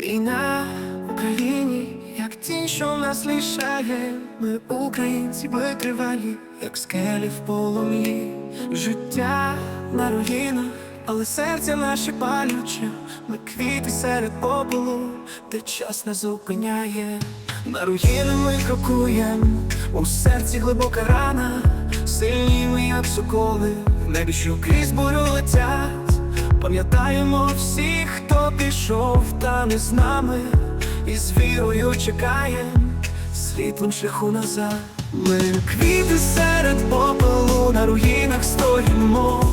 Війна в Україні, як тінь, що нас лишає, ми українці витривалі, як скелі в полум'ї, життя на руїнах, але серце наше палюче, ми квіти серед попелу, де час не зупиняє. На руїни ми крокуєм, у серці глибока рана, сильні ми, як соколи, в небі, що крізь бурю летять. Пам'ятаємо всіх, хто пішов, та не з нами, і з вірою чекає світлим шляху назад. Ми квіти серед попелу на руїнах стоїмо,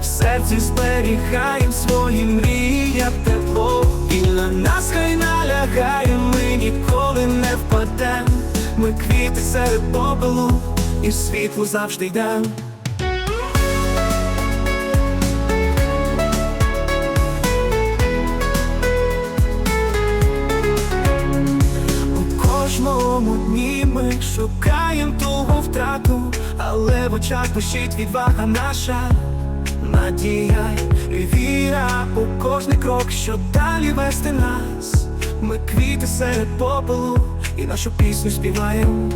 в серці зберігаєм свої мрії, як тепло, і на нас хай налягає, ми ніколи не впадем. Ми квіти серед попелу, і в світло завжди йдем. Дні ми шукаємо тугу втрату, але в очах пишіть відвага наша надія і віра у кожний крок, що далі вести нас. Ми квіти серед попелу і нашу пісню співаємо.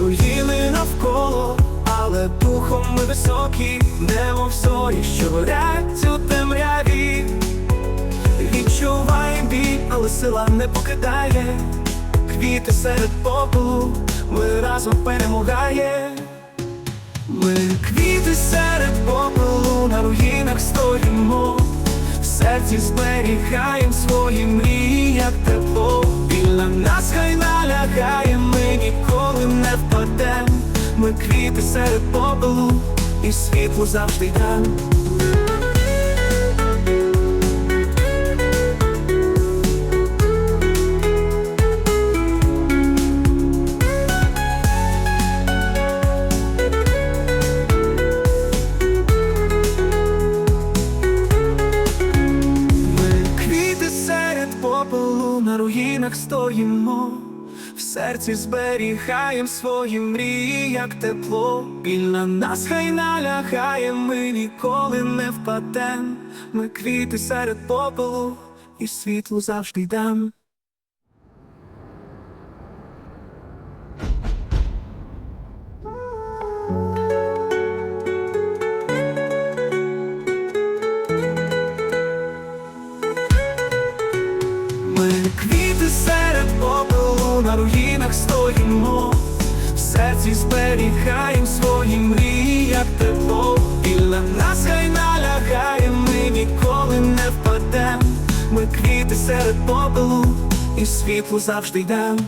Руїни навколо, але духом ми високі, небо в зорі, що горять у темряві. Відчуваєм біль, але сила не покидає. Квіти серед попелу, ми разом перемагає. Ми квіти серед попелу, на руїнах стоїмо, в серці зберігаєм свої мрії, як тепло. Біль на нас хай налягає, ми ніколи не впадем. Ми квіти серед попелу, і світло завжди йдем. На руїнах стоїмо, в серці зберігаєм свої мрії, як тепло. Біль на нас хай налягає, ми ніколи не впадем. Ми квіти серед попелу, і світло завжди йдем. На руїнах стоїмо, в серці зберігаєм свої мрії, як тепло. біля на нас хай налягає, ми ніколи не впадем. Ми квіти серед попелу, і світло завжди йдем.